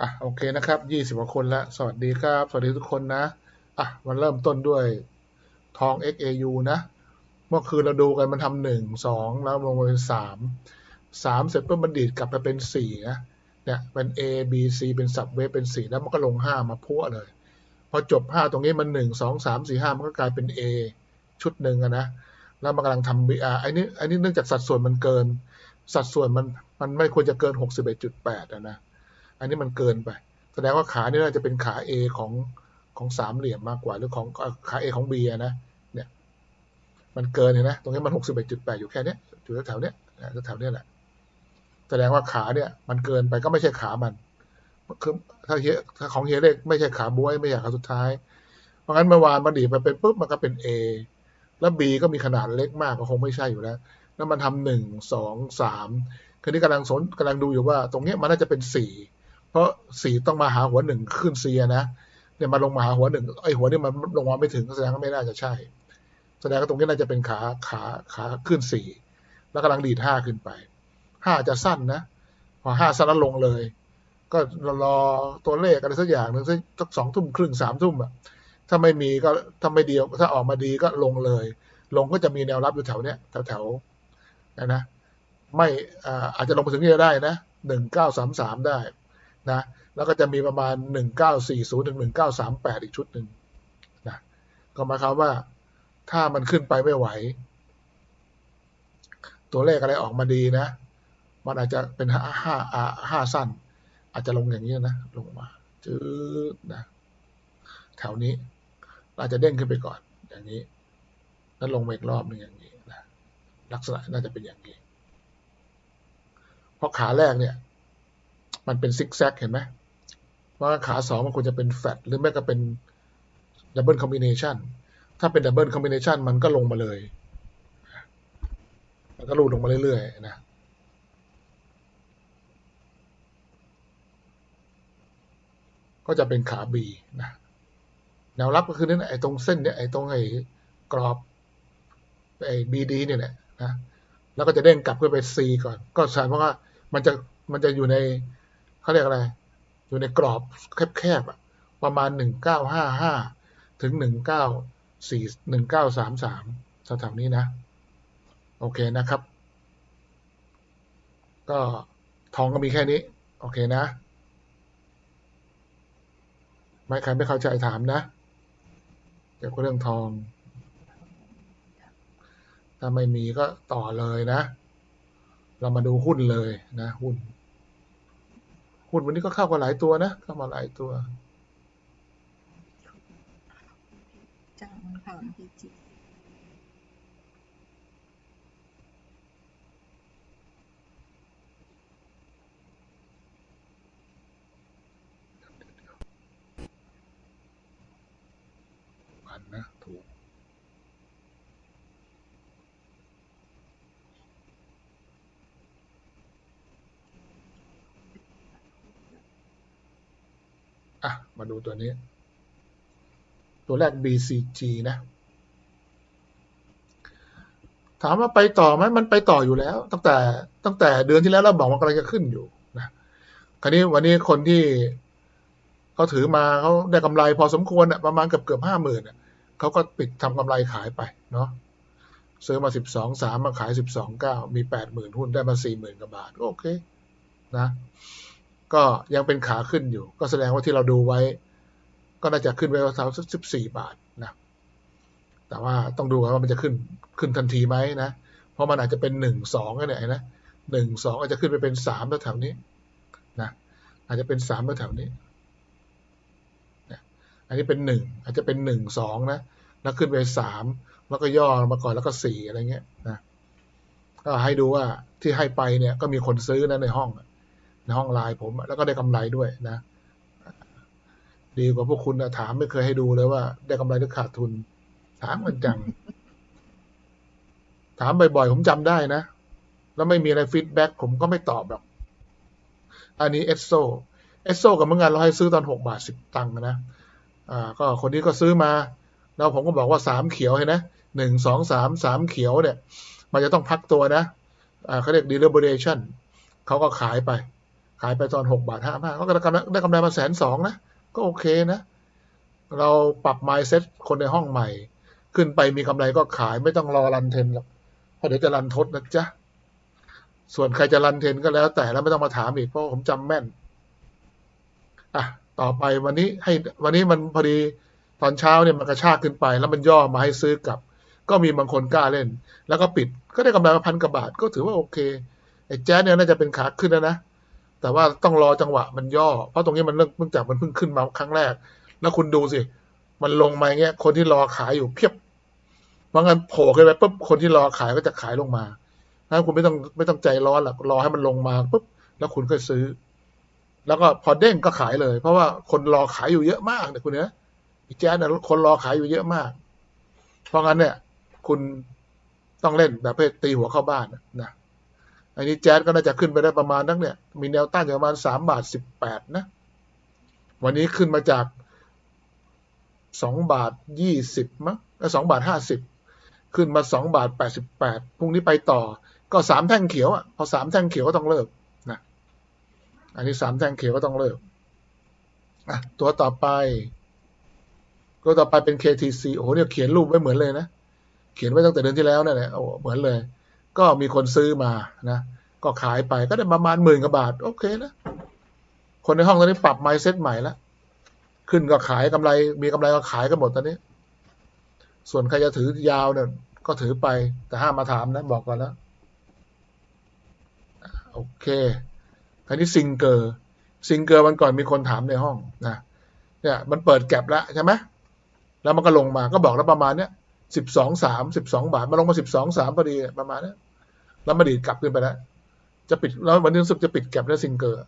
อะโอเคนะครับยี่สิบกว่าคนแล้ว สวัสดีครับ สวัสดีทุกคนนะ อะมันเริ่มต้นด้วยทอง XAU นะ เมื่อคืนเราดูกันมันทำหนึ่งสองแล้วลงมาเป็นสามสามเสร็จปุ๊บมันดีดกลับไปเป็นสี่นะเนี่ยเป็น A B C เป็นสับเวฟเป็นสี่แล้วมันก็ลงห้ามาพัวเลย พอจบห้าตรงนี้มันหนึ่งสองสามสี่ห้ามันก็กลายเป็น A ชุดหนึ่งอะนะ แล้วมันกำลังทำ BR ไอ้นี่ไอ้นี่เนื่องจากสัดส่วนมันเกิน สัดส่วนมันมันไม่ควรจะเกินหกสิบเอ็ดจุดแปดอะนะ อันนี้มันเกินไป แสดงว่าขานี่น่าจะเป็นขา A ของของสามเหลี่ยมมากกว่า หรือของขา A ของ B นะ เนี่ย มันเกินเห็นไหมตรงนี้มันหกสิบเอ็ดจุดแปดอยู่แค่เนี้ยอยู่แถวเนี้ยแถวเนี้ยแหละ แสดงว่าขาเนี่ย มันเกินไปก็ไม่ใช่ขามัน คือถ้าเฮถ้าของเฮเล็กไม่ใช่ขาบวยไม่ใช่ขาสุดท้าย เพราะงั้นเมื่อวานมันดีดไปเป็นปุ๊บมันก็เป็น A แล้ว B ก็มีขนาดเล็กมากก็คงไม่ใช่อยู่แล้ว แล้วมันทำหนึ่งสองสามคืนนี้กำลังสนกำลังดูอยู่ว่า ตรงเนี้ยมันน่าจะเป็นสี่ เพราะสี่ต้องมาหาหัวหนึ่งขึ้นเซียนะเนี่ยมาลงมาหาหัวหนึ่งไอ้หัวนี่มันลงมาไม่ถึงแสดงว่าไม่น่าจะใช่ แสดงว่าตรงนี้น่าจะเป็นขาขาขาขึ้นสี่แล้วกำลังดีดห้าขึ้นไปห้าจะสั้นนะพอห้าสั้นแล้วลงเลย ก็รอตัวเลขอะไรสักอย่างหนึ่งสักสองทุ่มครึ่งสามทุ่มอะถ้าไม่มีก็ถ้าไม่ดีถ้าออกมาดีก็ลงเลย ลงก็จะมีแนวรับอยู่แถวเนี้ยแถวแถวๆนะนะไม่อาอาจจะลงไปถึงนี่ได้นะหนึ่งเก้าสามสามได้ นะแล้วก็จะมีประมาณหนึ่งเก้าสี่ศูนย์ถึงหนึ่งเก้าสามแปดอีกชุดหนึ่งนะก็หมายความว่าถ้ามันขึ้นไปไม่ไหว ตัวเลขอะไรออกมาดีนะ มันอาจจะเป็นห้าห้าห้าสั้น อาจจะลงอย่างนี้นะ ลงมาจืดนะแถวนี้อาจจะเด้งขึ้นไปก่อน อย่างนี้ แล้วลงมาอีกรอบหนึ่งอย่างนี้นะลักษณะน่าจะเป็นอย่างนี้ เพราะขาแรกเนี่ย มันเป็นซิกแซกเห็นไหมว่าขาสองมันควรจะเป็นแฟตหรือแม้ก็เป็นดับเบิลคอมบิเนชันถ้าเป็นดับเบิลคอมบิเนชันมันก็ลงมาเลย มันก็รูดลงมาเรื่อยๆนะก็จะเป็นขาบีนะแนวรับก็คือเนี่ยไอ้ตรงเส้นเนี่ยไอ้ตรงไอ้กรอบไอ้บีดีเนี่ยแหละนะแล้วก็จะเด้งกลับขึ้นไป C ก่อน ก็แสดงว่ามันจะมันจะอยู่ใน เขาเรียกอะไร อยู่ในกรอบแคบๆประมาณหนึ่งเก้าห้าห้าถึงหนึ่งเก้าสี่หนึ่งเก้าสามสามแถวๆนี้นะ โอเคนะครับ ก็ทองก็มีแค่นี้ โอเคนะ ไม่ใครไม่เข้าใจถามนะ เกี่ยวกับเรื่องทอง ถ้าไม่มีก็ต่อเลยนะ เรามาดูหุ้นเลยนะ หุ้น หุ้นวันนี้ก็เข้ามาหลายตัวนะ เข้ามาหลายตัวจังค่ะพีจี พันนะถูก อะ มาดูตัวนี้ ตัวแรก BCG นะ ถามว่าไปต่อไหมมันไปต่ออยู่แล้ว ตั้งแต่ตั้งแต่เดือนที่แล้วเราบอกว่ากำลังจะขึ้นอยู่นะคราวนี้วันนี้คนที่เขาถือมาเขาได้กำไรพอสมควรอะประมาณเกือบเกือบห้าหมื่นอะเขาก็ปิดทำกำไรขายไปเนาะซื้อมาสิบสองสามมาขายสิบสองเก้ามีแปดหมื่นหุ้นได้มาสี่หมื่นกว่าบาท โอเค นะ ก็ยังเป็นขาขึ้นอยู่ ก็แสดงว่าที่เราดูไว้ ก็น่าจะขึ้นไปราวสักสิบสี่บาทนะ แต่ว่าต้องดูกันว่ามันจะขึ้นขึ้นทันทีไหมนะ เพราะมันอาจจะเป็นหนึ่งสองก็ได้นะหนึ่งสองอาจจะขึ้นไปเป็นสามแถวนี้นะอาจจะเป็นสามแถวนี้นะอันนี้เป็นหนึ่งอาจจะเป็นหนึ่งสองนะแล้วขึ้นไปสามแล้วก็ย่อมาก่อนแล้วก็สี่อะไรเงี้ยนะก็ให้ดูว่าที่ให้ไปเนี่ยก็มีคนซื้อนะในห้องอ ในห้องไลน์ผม แล้วก็ได้กำไรด้วยนะ ดีกว่าพวกคุณถามไม่เคยให้ดูเลยว่า ได้กำไรหรือขาดทุน ถามกันจัง ถามบ่อยๆผมจำได้นะ แล้วไม่มีอะไรฟีดแบ็กผมก็ไม่ตอบหรอกอันนี้เอสโซเอสโซกับเมื่องานเราให้ซื้อตอนหกบาทสิบตังค์นะอ่า ก็คนนี้ก็ซื้อมาแล้วผมก็บอกว่าสามเขียวเห็นนะหนึ่งสองสามสามเขียวเนี่ย มันจะต้องพักตัวนะ อ่าเขาเรียก deliberation เขาก็ขายไป ขายไปตอนหกบาทห้าห้าก็ได้กำไรได้กำไรมาแสนสองนะ ก็โอเคนะ เราปรับ mindset คนในห้องใหม่ ขึ้นไปมีกำไรก็ขายไม่ต้องรอรันเทนหรอกเพราะเดี๋ยวจะรันทดนะจ๊ะ ส่วนใครจะรันเทนก็แล้วแต่แล้วไม่ต้องมาถามอีกเพราะผมจำแม่น อะ ต่อไปวันนี้ให้วันนี้มันพอดีตอนเช้าเนี่ยมันกระชากขึ้นไป แล้วมันย่อมาให้ซื้อกลับ ก็มีบางคนกล้าเล่น แล้วก็ปิดก็ได้กำไรมาพันกว่าบาทก็ถือว่าโอเคไอ้แจ๊สเนี่ยน่าจะเป็นขาขึ้นแล้วนะ แต่ว่าต้องรอจังหวะมันย่อ เพราะตรงนี้มันเริ่มเพิ่งจากมันเพิ่งขึ้นมาครั้งแรก แล้วคุณดูสิ มันลงมาอย่างเงี้ย คนที่รอขายอยู่เพียบเพราะงั้นโผล่ขึ้นไปปุ๊บคนที่รอขายก็จะขายลงมาถ้าคุณไม่ต้องไม่ต้องใจร้อนหรอกรอให้มันลงมาปุ๊บแล้วคุณก็ซื้อ แล้วก็พอเด้งก็ขายเลย เพราะว่าคนรอขายอยู่เยอะมากเนี่ยคุณเนี่ยอีแจ๊สเนี่ยคนรอขายอยู่เยอะมาก เพราะงั้นเนี่ย คุณต้องเล่นแบบเพศตีหัวเข้าบ้านนะ อันนี้แจ๊สก็น่าจะขึ้นไปได้ประมาณนักเนี่ย มีแนวต้านอยู่ประมาณสามบาทสิบแปดนะ วันนี้ขึ้นมาจากสองบาทยี่สิบมั้งสองบาทห้าสิบขึ้นมาสองบาทแปดสิบแปดพรุ่งนี้ไปต่อ ก็สามแท่งเขียวอะ พอสามแท่งเขียวก็ต้องเลิกนะ อันนี้สามแท่งเขียวก็ต้องเลิกอะตัวต่อไป ตัวต่อไปเป็น KTC โอ้โหเนี่ยเขียนรูปไว้เหมือนเลยนะ เขียนไว้ตั้งแต่เดือนที่แล้วนั่นแหละโอ้เหมือนเลย ก็มีคนซื้อมานะก็ขายไปก็ได้ประมาณหมื่นกว่าบาท โอเคนะคนในห้องตอนนี้ปรับ mindset ใหม่แล้วขึ้นก็ขายกำไร มีกำไรก็ขายกันหมดตอนนี้ ส่วนใครจะถือยาวเนี่ยก็ถือไปแต่ห้ามมาถามนะ บอกก่อนแล้วโอเคคราวนี้ซิงเกอร์ซิงเกอร์วันก่อนมีคนถามในห้องนะเนี่ยมันเปิดแก็บแล้วใช่ไหมแล้วมันก็ลงมาก็บอกแล้วประมาณเนี้ยสิบสองสามสิบสองบาทมาลงมาสิบสองสามพอดีประมาณเนี้ย แล้วมาดีดกลับขึ้นไปแล้ว จะปิดแล้ววันนี้รู้สึกจะปิดแก็บแล้วซิงเกอร์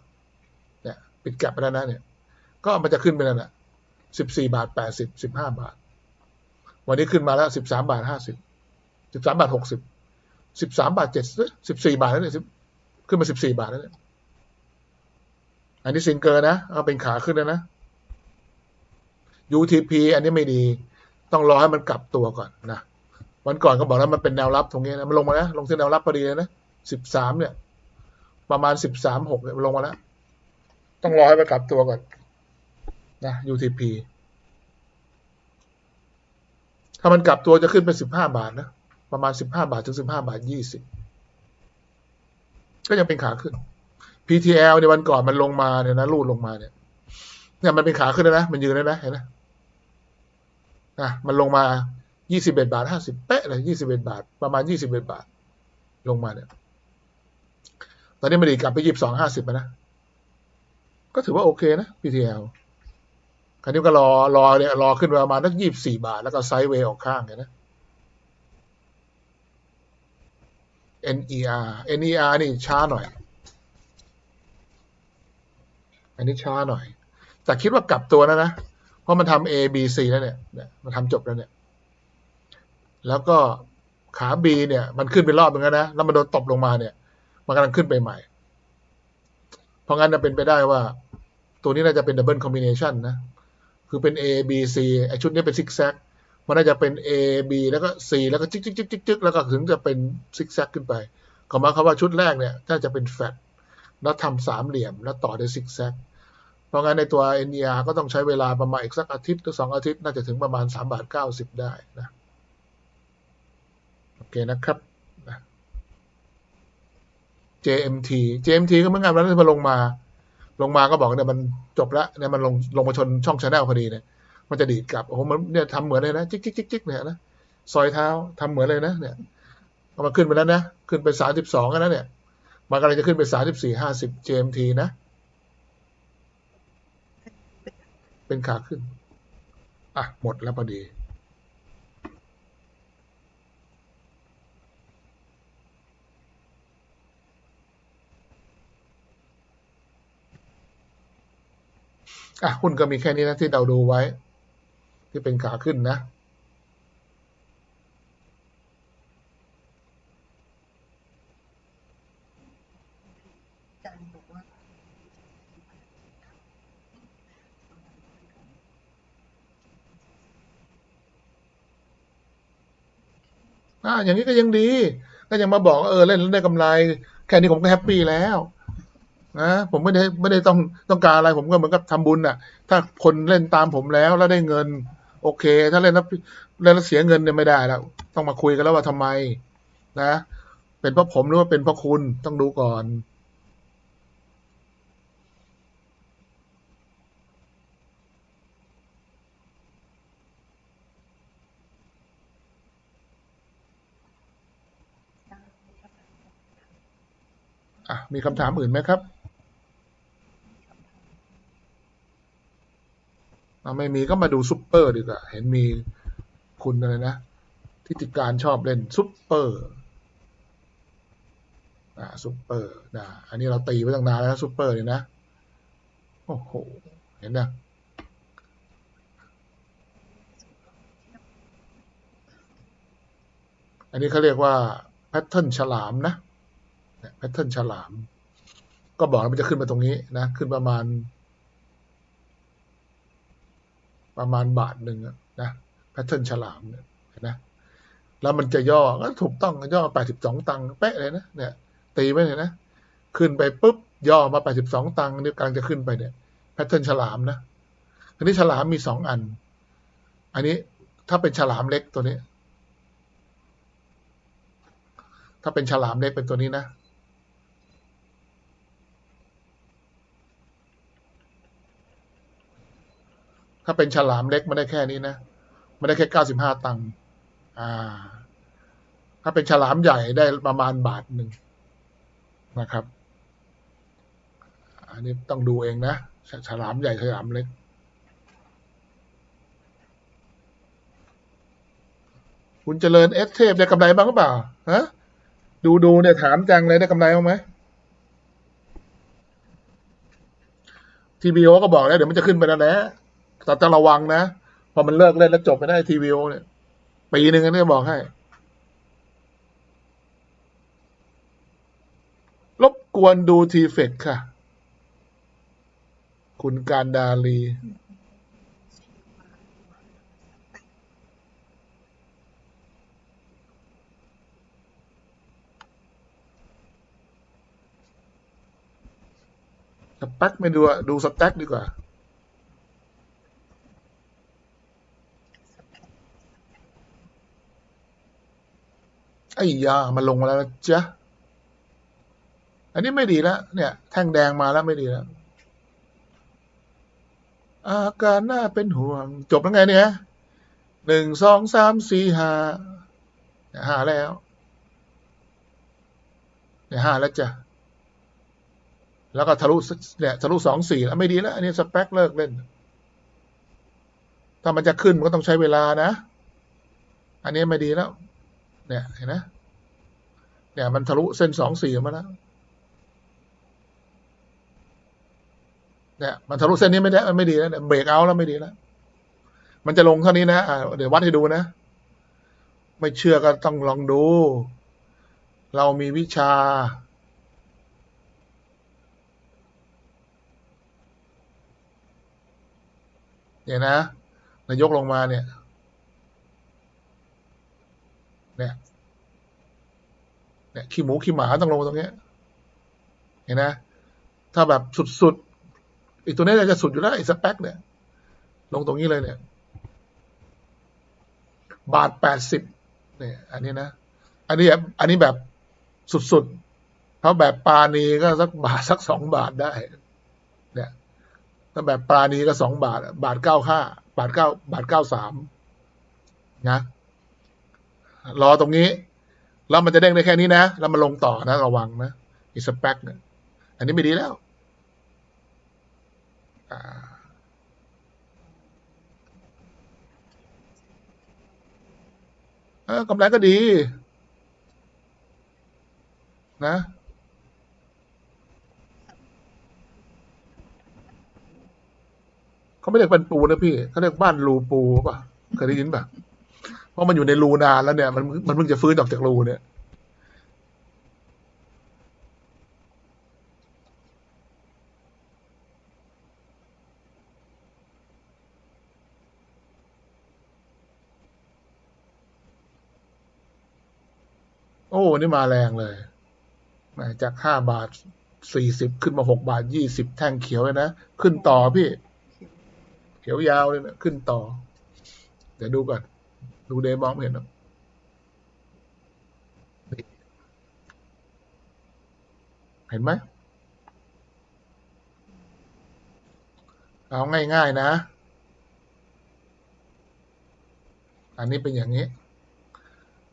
เนี่ยปิดแก็บไปแล้วนะเนี่ย ก็มันจะขึ้นไปแล้วนะสิบสี่บาทแปดสิบสิบห้าบาท วันนี้ขึ้นมาแล้วสิบสามบาทห้าสิบสิบสามบาทหกสิบสิบสามบาทเจ็ดสิบสี่บาทแล้วเนี่ยขึ้นมาสิบสี่บาทแล้วเนี่ยอันนี้ซิงเกอร์นะเอาเป็นขาขึ้นแล้วนะ UTP อันนี้ไม่ดี ต้องรอให้มันกลับตัวก่อนนะ วันก่อนก็บอกแล้วมันเป็นแนวรับตรงนี้นะมันลงมาแล้วลงที่แนวรับพอดีเลยนะสิบสามเนี่ย ประมาณสิบสามหกเนี่ยลงมาแล้ว ต้องรอให้มันกลับตัวก่อนนะ UTP ถ้ามันกลับตัวจะขึ้นเป็นสิบห้าบาทนะ ประมาณสิบห้าบาทถึงสิบห้าบาทยี่สิบก็ยังเป็นขาขึ้น PTL ในวันก่อนมันลงมาเนี่ยนะรูดลงมาเนี่ยเนี่ยมันเป็นขาขึ้นแล้วนะ มันยืนแล้วนะเห็นไหมอะมันลงมา ยี่สิบเอ็ดบาทห้าสิบเป๊ะเลยยี่สิบเอ็ดบาท ประมาณยี่สิบเอ็ดบาท ลงมาเนี่ย ตอนนี้มันดีกลับไปยี่สิบสองห้าสิบนะ ก็ถือว่าโอเคนะ PTL คราวนี้ก็รอรอเนี่ยรอขึ้นประมาณสักยี่บสี่บาท แล้วก็ไซด์เวย์ออกข้างเนี่ยนะ NER NER นี่ช้าหน่อย อันนี้ช้าหน่อย แต่คิดว่ากลับตัวแล้วนะ เพราะมันทำ A B C แล้วเนี่ย มันทำจบแล้วเนี่ย แล้วก็ขา B เนี่ย มันขึ้นไปรอบนึงแล้วนะแล้วมันโดนตบลงมาเนี่ย มันกำลังขึ้นไปใหม่ เพราะงั้นจะเป็นไปได้ว่า ตัวนี้น่าจะเป็นดับเบิลคอมบิเนชันนะ คือเป็น A B C ไอชุดนี้เป็นซิกแซกมันน่าจะเป็น A B แล้วก็ C แล้วก็จิกจิกจิกจิกจิกแล้วก็ถึงจะเป็นซิกแซกขึ้นไปขอมาคำว่าชุดแรกเนี่ยน่าจะเป็นแฟลตแล้วทำสามเหลี่ยมแล้วต่อด้วยซิกแซกเพราะงั้นในตัว NER ก็ต้องใช้เวลาประมาณอีกสักอาทิตย์หรือสองอาทิตย์ น่าจะถึงประมาณสามบาทเก้าสิบได้นะ เคนะครับ JMT JMT ก็เหมือนกันวันนั้นมาลงมา ลงมาก็บอกเนี่ยมันจบแล้วเนี่ยมันลงลงมาชนช่องชาแนลพอดีเนี่ยมันจะดีดกลับโอ้โหมันเนี่ยทำเหมือนเลยนะจิกจิกจิกจิกเนี่ยนะซอยเท้าทำเหมือนเลยนะ เนี่ยเอามาขึ้นไปแล้วนะขึ้นไปสามสิบสองแล้วเนี่ยมันกำลังจะขึ้นไปสามสิบสี่ห้าสิบ JMT นะ เป็นขาขึ้น อะ หมดแล้วพอดี อะหุ้นก็มีแค่นี้นะที่เราดูไว้ ที่เป็นขาขึ้นนะ อ่าอ่าอย่างนี้ก็ยังดี ก็ยังมาบอกว่าเออเล่นแล้วได้กำไร แค่นี้ผมก็แฮปปี้แล้ว นะผมไม่ได้ไม่ได้ต้องต้องการอะไรผมก็เหมือนกับทำบุญน่ะ ถ้าคนเล่นตามผมแล้วแล้วได้เงิน โอเค ถ้าเล่นแล้วเล่นแล้วเสียเงินเนี่ยไม่ได้แล้ว ต้องมาคุยกันแล้วว่าทำไม นะ เป็นเพราะผมหรือว่าเป็นเพราะคุณต้องดูก่อนอะมีคำถามอื่นไหมครับอะ ไม่มีก็มาดูซุปเปอร์ดีกว่า เห็นมีคุณอะไรนะทิติการชอบเล่นซุปเปอร์อ่าซุปเปอร์นะอันนี้เราตีไว้ตั้งนานแล้วซุปเปอร์เนี่ยนะโอ้โหเห็นนะอันนี้เขาเรียกว่าแพทเทิร์นฉลามนะแพทเทิร์นฉลาม ก็บอกมันจะขึ้นมาตรงนี้นะ ขึ้นประมาณ ประมาณบาทหนึ่งนะแพทเทิร์นฉลามเนี่ยนะแล้วมันจะย่อก็ถูกต้องย่อแปดสิบสองตังค์เป๊ะเลยนะเนี่ย ตีไว้เลยนะขึ้นไปปุ๊บย่อมาแปดสิบสองตังค์นี่กำลังจะขึ้นไปเนี่ยแพทเทิร์นฉลามนะอันนี้ฉลามมีสองอัน อันนี้ถ้าเป็นฉลามเล็กตัวนี้ ถ้าเป็นฉลามเล็กเป็นตัวนี้นะ ถ้าเป็นฉลามเล็กมันได้แค่นี้นะมันได้แค่เก้าสิบห้าตังค์อ่า ถ้าเป็นฉลามใหญ่ได้ประมาณบาทหนึ่งนะครับ อันนี้ต้องดูเองนะฉฉลามใหญ่ฉลามเล็กคุณเจริญเอสเทพได้กำไรบ้างหรือเปล่าฮะดูดูเนี่ยถามจังเลยได้กำไรบ้างไหมทีวีโอก็บอกแล้วเดี๋ยวมันจะขึ้นไปแล้วแหละ แต่ต้องระวังนะพอมันเลิกเล่นแล้วจบไปได้ทีวีโอเนี่ยปีหนึ่งอันนี้บอกให้ รบกวนดูทีเฟกค่ะ คุณการดาลีสแต็กไม่ดูดูสแต็กดีกว่า ไอ้ยามันลงมาแล้วจ๊ะอันนี้ไม่ดีแล้วเนี่ย แท่งแดงมาแล้วไม่ดีแล้วอาการน่าเป็นห่วง จบแล้วไงเนี่ยหนึ่งสองสามสี่ห้าเนี่ยห้าแล้วเนี่ยห้าแล้วจ้ะแล้วก็ทะลุเนี่ยทะลุสองสี่แล้วไม่ดีแล้ว อันนี้สเปคเลิกเล่น ถ้ามันจะขึ้นมันก็ต้องใช้เวลานะ อันนี้ไม่ดีแล้ว เนี่ยเห็นไหมเนี่ยมันทะลุเส้นสองสี่มาแล้วเนี่ยมันทะลุเส้นนี้ไม่ได้มันไม่ดีแล้วเนี่ยเบรกเอาแล้วไม่ดีแล้วมันจะลงเท่านี้นะอ่าเดี๋ยววัดให้ดูนะ ไม่เชื่อก็ต้องลองดู เรามีวิชา เนี่ยนะนายกลงมาเนี่ย เนี่ยเนี่ยขี้หมูขี้หมาต้องลงตรงเนี้ย เห็นนะ ถ้าแบบสุดๆอีกตัวนี้จะสุดอยู่แล้วไอ้สเปคเนี่ย ลงตรงนี้เลยเนี่ย บาทแปดสิบเนี่ย อันนี้นะ อันนี้แบบอันนี้แบบสุดๆเพราะแบบปาณีก็สักบาทสักสองบาทได้ เนี่ยถ้าแบบปลาณีก็สองบาท บาทเก้าห้าบาทเก้าบาทเก้าสามนะ รอตรงนี้ แล้วมันจะเด้งได้แค่นี้นะ แล้วมันลงต่อนะ ระวังนะอีสเปคเนี่ยอันนี้ไม่ดีแล้วอ่ากำไรก็ดี นะเขาไม่เรียกเป็นปูนะพี่เขาเรียกบ้านรูปูป่ะเคยได้ยินป่ะ ราะมันอยู่ในรูนานแล้วเนี่ยมันมันเพิ่งจะฟื้นออกจากรูเนี่ยโอ้นี่มาแรงเลยจากห้าบาทสี่สิบขึ้นมาหกบาทยี่สิบแท่งเขียวเลยนะ ขึ้นต่อพี่ เขียวยาวเลยนะ ขึ้นต่อ เดี๋ยวดูก่อน ดูเดย์มองไม่เห็นหรอกเห็นไหมเอาง่ายๆนะ อันนี้เป็นอย่างนี้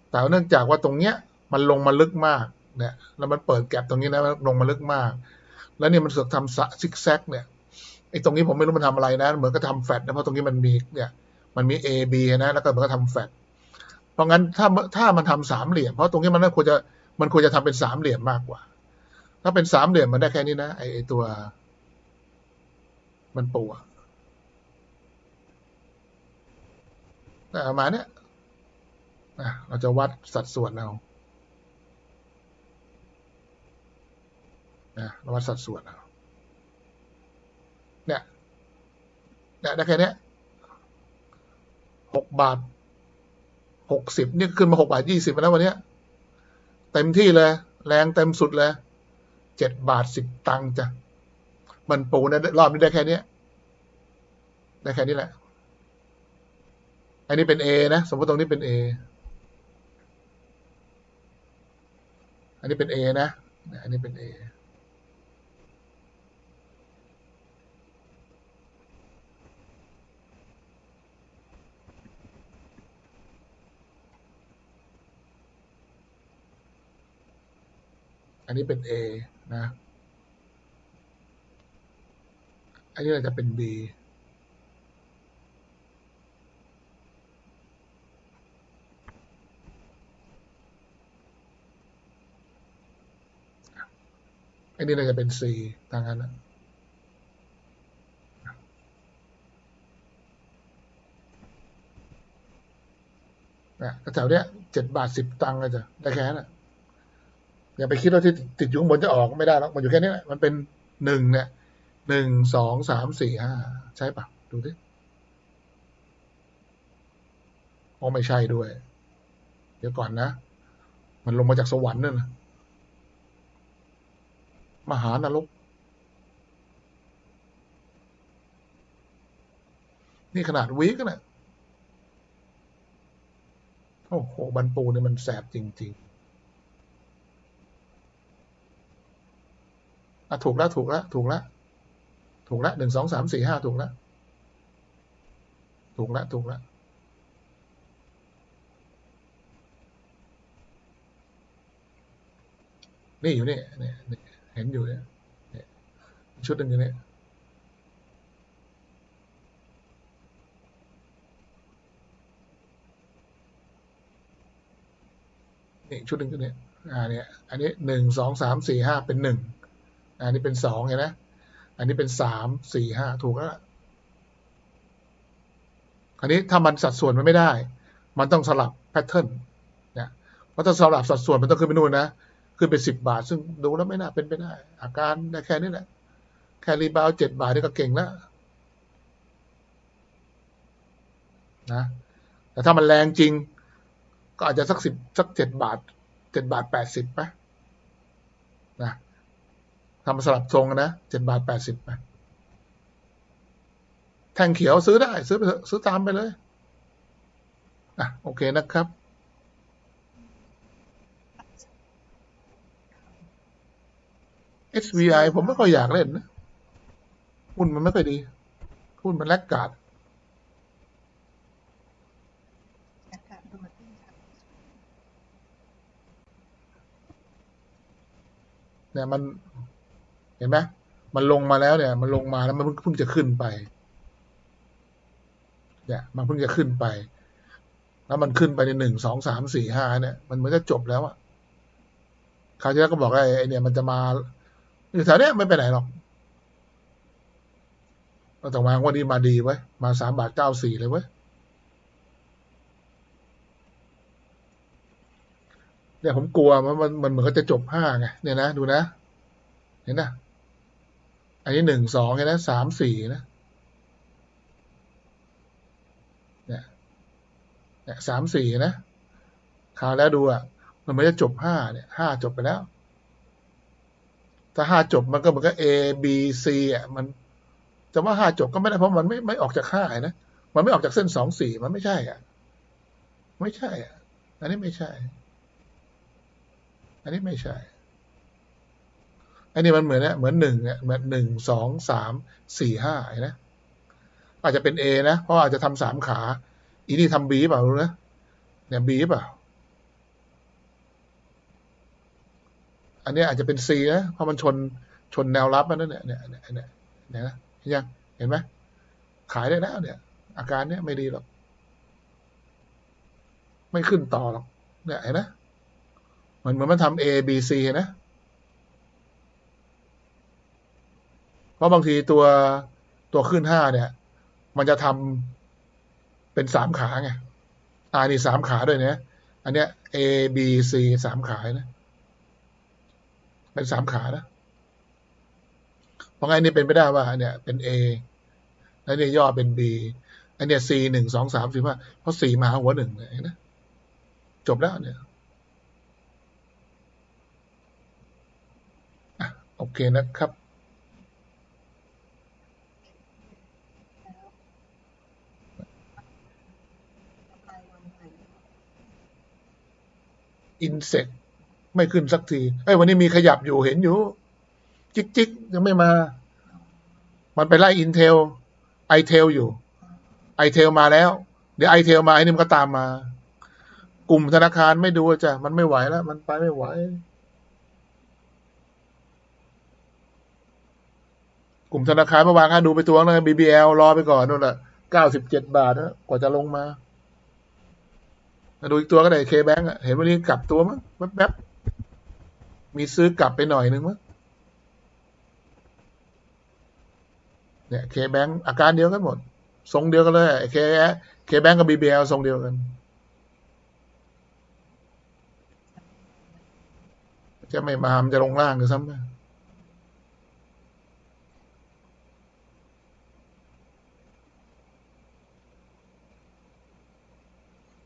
แต่เนื่องจากว่าตรงเนี้ย มันลงมาลึกมากเนี่ย แล้วมันเปิดแก็บตรงนี้นะลงมาลึกมาก แล้วเนี่ยมันเสือกทำซิกแซกเนี่ยไอ้ตรงนี้ผมไม่รู้มันทำอะไรนะ เหมือนก็ทำแฟตนะเพราะตรงนี้มันมีเนี่ย มันมี A B นะ แล้วก็มือนก็ทำแฟตเพราะงั้นถ้าถ้ามันทำสามเหลี่ยม เพราะตรงนี้มันควรจะมันควรจะทำเป็นสามเหลี่ยมมากกว่า ถ้าเป็นสามเหลี่ยมมันได้แค่นี้นะไอไอตัว มันปูอะแต่เอามาเนี่ยนะเราจะวัดสัดส่วนเอานะเราวัดสัดส่วนเอาเนี่ยเนี่ยได้แค่นี้ หกบาทหกสิบนี่ขึ้นมาหกบาทยี่สิบแล้ววันเนี้ย เต็มที่เลย แรงเต็มสุดเลยเจ็ดบาทสิบตังค์จ้ะมันปูนะรอบนี้ได้แค่เนี้ยได้แค่นี้แหละ อันนี้เป็น A นะ สมมติตรงนี้เป็น A อันนี้เป็น A นะ อันนี้เป็น A อันนี้เป็น A นะ อันนี้เราจะเป็น B อันนี้เราจะเป็น C ทางนั้นนะนะแถวเนี้ยเจ็ดบาทสิบตังค์ก็จะได้แค่นั้นนะ อย่าไปคิดว่าที่ติดอยู่ข้างบนจะออกไม่ได้หรอกมันอยู่แค่นี้แหละมันเป็นหนึ่งเนี่ยหนึ่งสองสามสี่ห้าใช่ปะดูดิโอ้ไม่ใช่ด้วย เดี๋ยวก่อนนะ มันลงมาจากสวรรค์นั่นนะมหานรกนี่ขนาดวีกนะโอ้โห บันปูเนี่ยมันแสบจริง ๆ อะถูกแล้วถูกแล้วถูกแล้วถูกแล้วหนึ่งสองสามสี่ห้าถูกแล้วถูกแล้วถูกแล้วนี่อยู่นี่นี่เห็นอยู่เนี่ยเนี่ยชุดหนึ่งอยู่เนี่ยนี่ชุดหนึ่งอยู่เนี่ยอ่าเนี่ยอันนี้หนึ่งสองสามสี่ห้าเป็นหนึ่ง อันนี้เป็นสองเห็นไหมอันนี้เป็นสามสี่ห้าถูกแล้วล่ะอันนี้ถ้ามันสัดส่วนมันไม่ได้ มันต้องสลับแพทเทิร์นเนี่ยเพราะถ้าสลับสัดส่วนมันต้องขึ้นไปนู่นนะขึ้นไปสิบบาท ซึ่งดูแล้วไม่น่าเป็นไปได้ อาการแค่นี้แหละแค่รีบาวเจ็ดบาทนี่ก็เก่งแล้วนะแต่ถ้ามันแรงจริง ก็อาจจะสักสิบสักเจ็ดบาทเจ็ดบาทแปดสิบไปนะ ทำสลับทรงนะเจ็ดบาทแปดสิบไปแทงเขียวซื้อได้ ซื้อไปซื้อตามไปเลยอะโอเคนะครับ SVI ผมไม่ค่อยอยากเล่นนะหุ้นมันไม่ค่อยดีหุ้นมันแลกกาดอากาดเนี่ยมัน ห็นไหมมันลงมาแล้วเนี่ย มันลงมาแล้วมันเพิ่งจะขึ้นไป เนี่ย มันเพิ่งจะขึ้นไป แล้วมันขึ้นไปในหนึ่งสองสามสี่ห้าเนี่ย มันเหมือนจะจบแล้วอะคราวที่แล้วก็บอกว่าไอ้เนี่ย มันจะมาอยู่แถวเนี้ยไม่ไปไหนหรอกเราต้องวาว่านี้มาดีไว้มาสามบาทเก้าสี่เลยเว้เนี่ยผมกลัวมันมันมันเหมือนก็จะจบห้าไงเนี่ยนะดูนะ เห็นนะ อันนี้หนึ่งสองเห็นนะสามสี่นะเนี่ยเนี่ยสามสี่นะคราวแล้วดูอะ มันไม่จะจบห้าเนี่ยห้าจบไปแล้ว ถ้าห้าจบมันก็มือนกับ A B C อะมันจะว่าห้าจบก็ไม่ได้เพราะมันไม่ไม่ออกจากห้านะมันไม่ออกจากเส้นสองสี่มันไม่ใช่อะ ไม่ใช่อะ อันนี้ไม่ใช่ อันนี้ไม่ใช่ อันนี้มันเหมือนเนี่ยเหมือนหนึ่งเนี่ยเหมือนหนึ่งสองสามสี่ห้าเห็นะอาจจะเป็น A นะเพราะอาจจะทำสามขา อีนี่ทำ B เปล่ารู้นะเนี่ย B เปล่าอันนี้อาจจะเป็น C นะเพราะมันชนชนแนวรับนั่นนี่ยเนี่ยเนี่ยเนี่ยเนี่ยนะเห็นยังเห็นไหมขายได้แล้วเนี่ย อาการเนี้ยไม่ดีหรอก ไม่ขึ้นต่อหรอกเนี่ยเห็นนะมันเหมือนมันทำ A B C เห็นนะเราะบางทีตัวตัวขึ้นห้าเนี่ย มันจะทำเป็นสามขาไงอ่านี่สามขาด้วยเนี่ยอันเนี้ย A B C สามขานะเป็นสามขานะเพราะงั้นนี่เป็นไปได้ว่าเนี่ย เป็น A แล้วเนี่ยย่อเป็น B อันเนี้ย C หนึ่งสองสามสี่ห้าเพราะสี่มาหัวหนึ่งเนี่ยนไหมจบแล้วเนี่ยโอเคนะครับ แล้วกำไรวันใหม่ อินเสกไม่ขึ้นสักทีไอ้ยวันนี้มีขยับอยู่เห็นอยู่ จิกจิกยังไม่มา มันไปไล่อินเทลไอเทลอยู่ไอเทลมาแล้ว เดี๋ยวไอเทลมาไอ้นี่มันก็ตามมา กลุ่มธนาคารไม่ดูจ้ะมันไม่ไหวแล้ว มันไปไม่ไหว กลุ่มธนาคารเมื่อวานค่าดูไปตัวนึง BBL รอไปก่อนนู่นแหละเก้าสิบเจ็ดบาทนะกว่าจะลงมา ดูอีกตัวก็ได้เคแบงอะเห็นวันนี้กลับตัวมั้งแป๊บๆมีซื้อกลับไปหน่อยนึงมั้งเนี่ยเคแบงอาการเดียวกันหมด ทรงเดียวกันเลยเคเคแบงกับ BBL ทรงเดียวกันจะไม่มามันจะลงล่างหรือซ้ำไป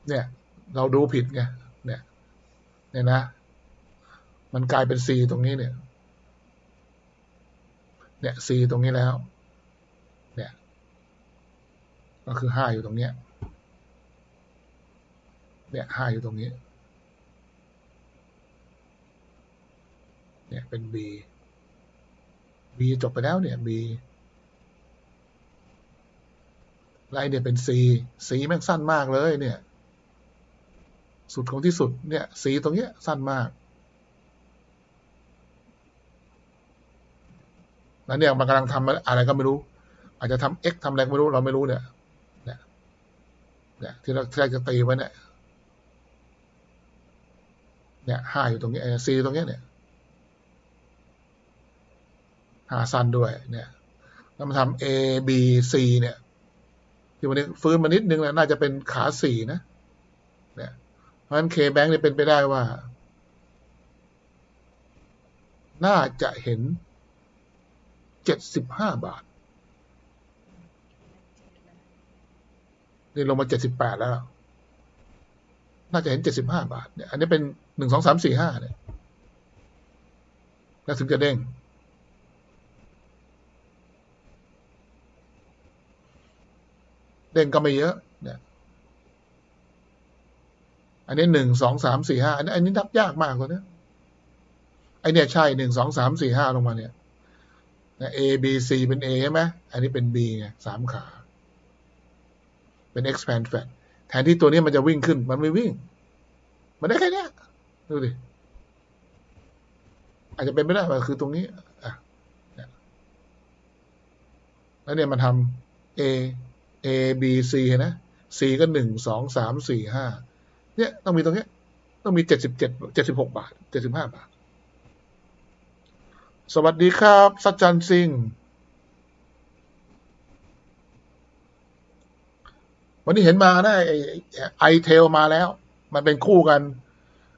เนี่ย เราดูผิดไงเนี่ยเนี่ยนะ มันกลายเป็น C ตรงนี้เนี่ย เนี่ย C ตรงนี้แล้ว เนี่ย ก็คือห้าอยู่ตรงเนี้ย เนี่ยห้าอยู่ตรงนี้ เนี่ยเป็น B B จบไปแล้วเนี่ย B ไล่เนี่ยเป็น C C แม่งสั้นมากเลยเนี่ย สุดของที่สุดเนี่ย C ตรงเนี้ยสั้นมากแล้วเนี่ยมันกำลังทำอะไรก็ไม่รู้ อาจจะทำ X ทำอะไรก็ไม่รู้เราไม่รู้เนี่ยเนี่ยเนี่ยที่เราที่เราจะตีไว้เนี่ยเนี่ยห้าอยู่ตรงนี้ C ตรงนี้เนี่ยหาสั้นด้วย เนี่ยแล้วมาทำ A B C เนี่ยที่วันนี้ฟื้นมานิดนึงแล้วน่าจะเป็นขาสี่นะ เนี่ย เพราะฉะนั้น K Bank เนี่ยเป็นไปได้ว่า น่าจะเห็นเจ็ดสิบห้าบาท นี่ลงมาเจ็ดสิบแปดแล้ว น่าจะเห็นเจ็ดสิบห้าบาท เนี่ย อันนี้เป็นหนึ่งสองสามสี่ห้าเนี่ย แล้วถึงจะเด้งเด้งก็ไม่เยอะ เนี่ย อันนี้หนึ่งสองสามสี่ห้าอันนี้อันนี้นับยากมากกว่านี้ไอเนี่ยใช่หนึ่งสองสามสี่ห้าลงมาเนี่ยนะ A B C เป็น A ใช่ไหมอันนี้เป็น B ไงสามขา เป็น expand fat แทนที่ตัวนี้มันจะวิ่งขึ้น มันไม่วิ่ง มันได้แค่เนี้ยดูดิ อาจจะเป็นไม่ได้ว่าคือตรงนี้อะแล้วเนี่ยมันทำ A A B C เห็นนะ C ก็หนึ่งสองสามสี่ห้า เนี่ยต้องมีตรงเนี้ย ต้องมีเจ็ดสิบเจ็ดเจ็ดสิบหกบาทเจ็ดสิบห้าบาท สวัสดีครับสัจจันทร์ซิงวันนี้เห็นมานะไอไอเทลมาแล้ว มันเป็นคู่กัน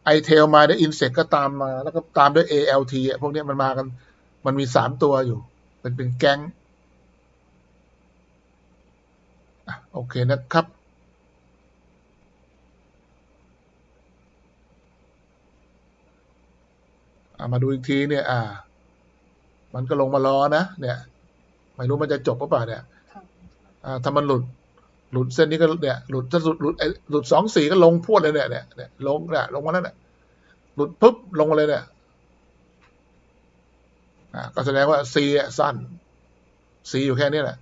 ไอเทลมาได้อินเสกก็ตามมา แล้วก็ตามด้วย ALT อะพวกนี้มันมากัน มันมีสามตัวอยู่เป็นเป็นแก๊งอโอเคนะครับ อะ มาดูอีกทีเนี่ยอ่า มันก็ลงมารอนะเนี่ย ไม่รู้มันจะจบหรือเปล่าเนี่ยค่ะอ่าถ้ามันหลุด หลุดเส้นนี้ก็เนี่ยหลุดถ้าหลุดหลุดไอ้หลุดสองสี่ก็ลงพรวดเลยเนี่ยเนี่ยเนี่ยลงเนี่ยลงมาแล้วเนี่ยหลุดปุ๊บลงมาเลยเนี่ยอ่าก็แสดงว่า C อะสั้น C อยู่แค่นี้แหละ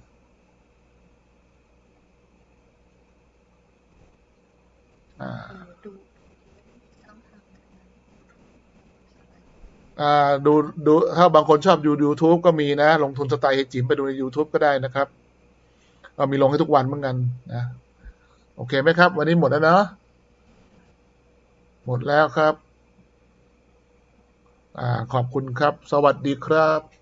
อ่า เออดูช่องทางนะคะ อ่า ดูดูถ้าบางคนชอบดู YouTube ก็มีนะ ลงทุนสไตล์เฮจิมไปดูใน YouTube ก็ได้นะครับมีลงให้ทุกวันเหมือนกันนะ โอเคไหมครับ วันนี้หมดแล้วเนาะหมดแล้วครับ อ่าขอบคุณครับ สวัสดีครับ